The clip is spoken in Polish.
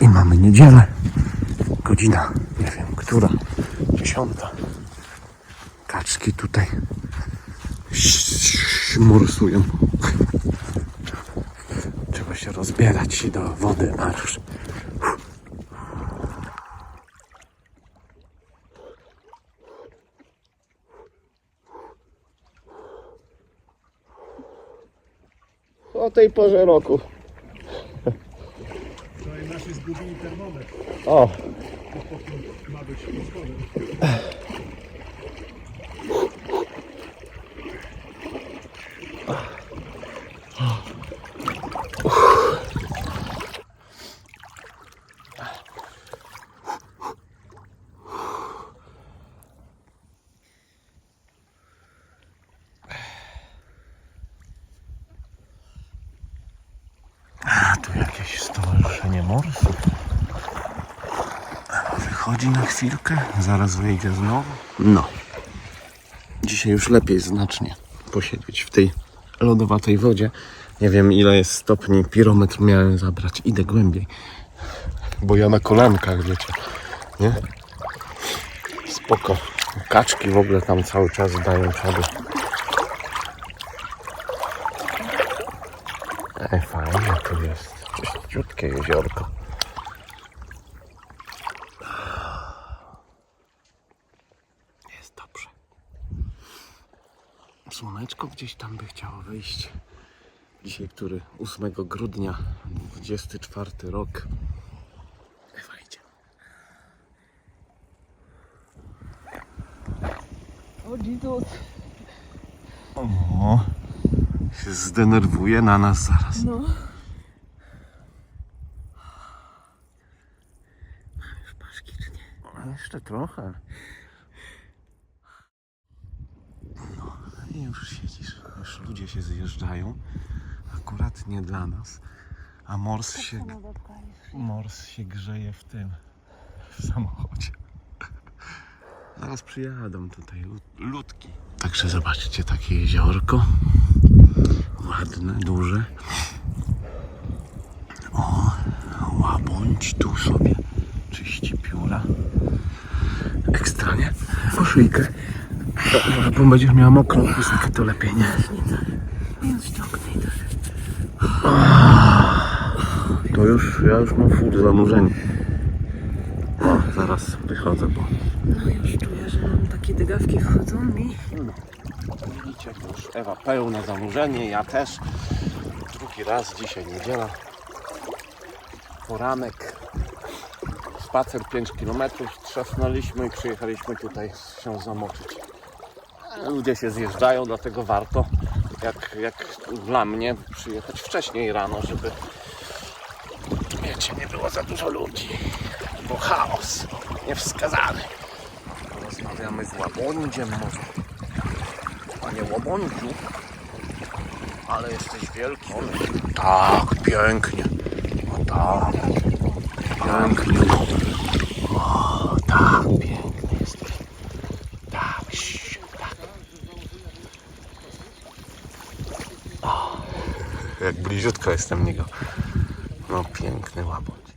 I mamy niedzielę. Godzina, nie wiem, która. Dziesiąta. Kaczki tutaj morsują. Trzeba się rozbierać i do wody marsz. O tej porze roku. Zgubili termometr. O, Ma być a tu jakieś morsów. Wychodzi na chwilkę, zaraz wyjdzie znowu. No. Dzisiaj już lepiej znacznie posiedzieć w tej lodowatej wodzie. Nie wiem ile jest stopni, pirometr miałem zabrać. Idę głębiej. Bo ja na kolankach, wiecie. Nie? Spoko. Kaczki w ogóle tam cały czas dają czadu. Ej, fajnie tu jest. Czyściutkie jeziorko. Jest dobrze. Słoneczko gdzieś tam by chciało wyjść. Dzisiaj, który 8 grudnia, 24 rok. Ewa idzie. O Jezus. O, się zdenerwuje na nas zaraz. No. Już paszki czy nie? No, jeszcze trochę. No i już siedzisz. Już ludzie się zjeżdżają. Akurat nie dla nas. A mors się, mors się grzeje w tym, w samochodzie. Zaraz przyjadą tutaj lu- ludki. Także zobaczcie takie jeziorko. Ładne, duże. O, łabądź tu sobie Ekstra, nie? O szyjkę. To, Może bo będziesz miała mokrą chustkę, to lepiej nie. Więc ściągnę i też. To już, ja już mam full zanurzenie. O, zaraz wychodzę, bo... No już czuję, że mam takie dygawki wchodzą mi. Widzicie, to już Ewa pełne zanurzenie, ja też. Drugi raz, dzisiaj niedziela. Poranek. Spacer 5 km, trzasnęliśmy i przyjechaliśmy tutaj się zamoczyć. Ludzie się zjeżdżają, dlatego warto, jak, jak dla mnie, przyjechać wcześniej rano, żeby wiecie, nie było za dużo ludzi. Bo chaos niewskazany. Porozmawiamy z łabądziem może. Panie Łobądziu, ale jesteś wielki. Tak, pięknie. O tak, pięknie. O tak, piękny jesteś. Tak, siu, tak. O, jak bliziutko jestem niego. No piękny łabądź.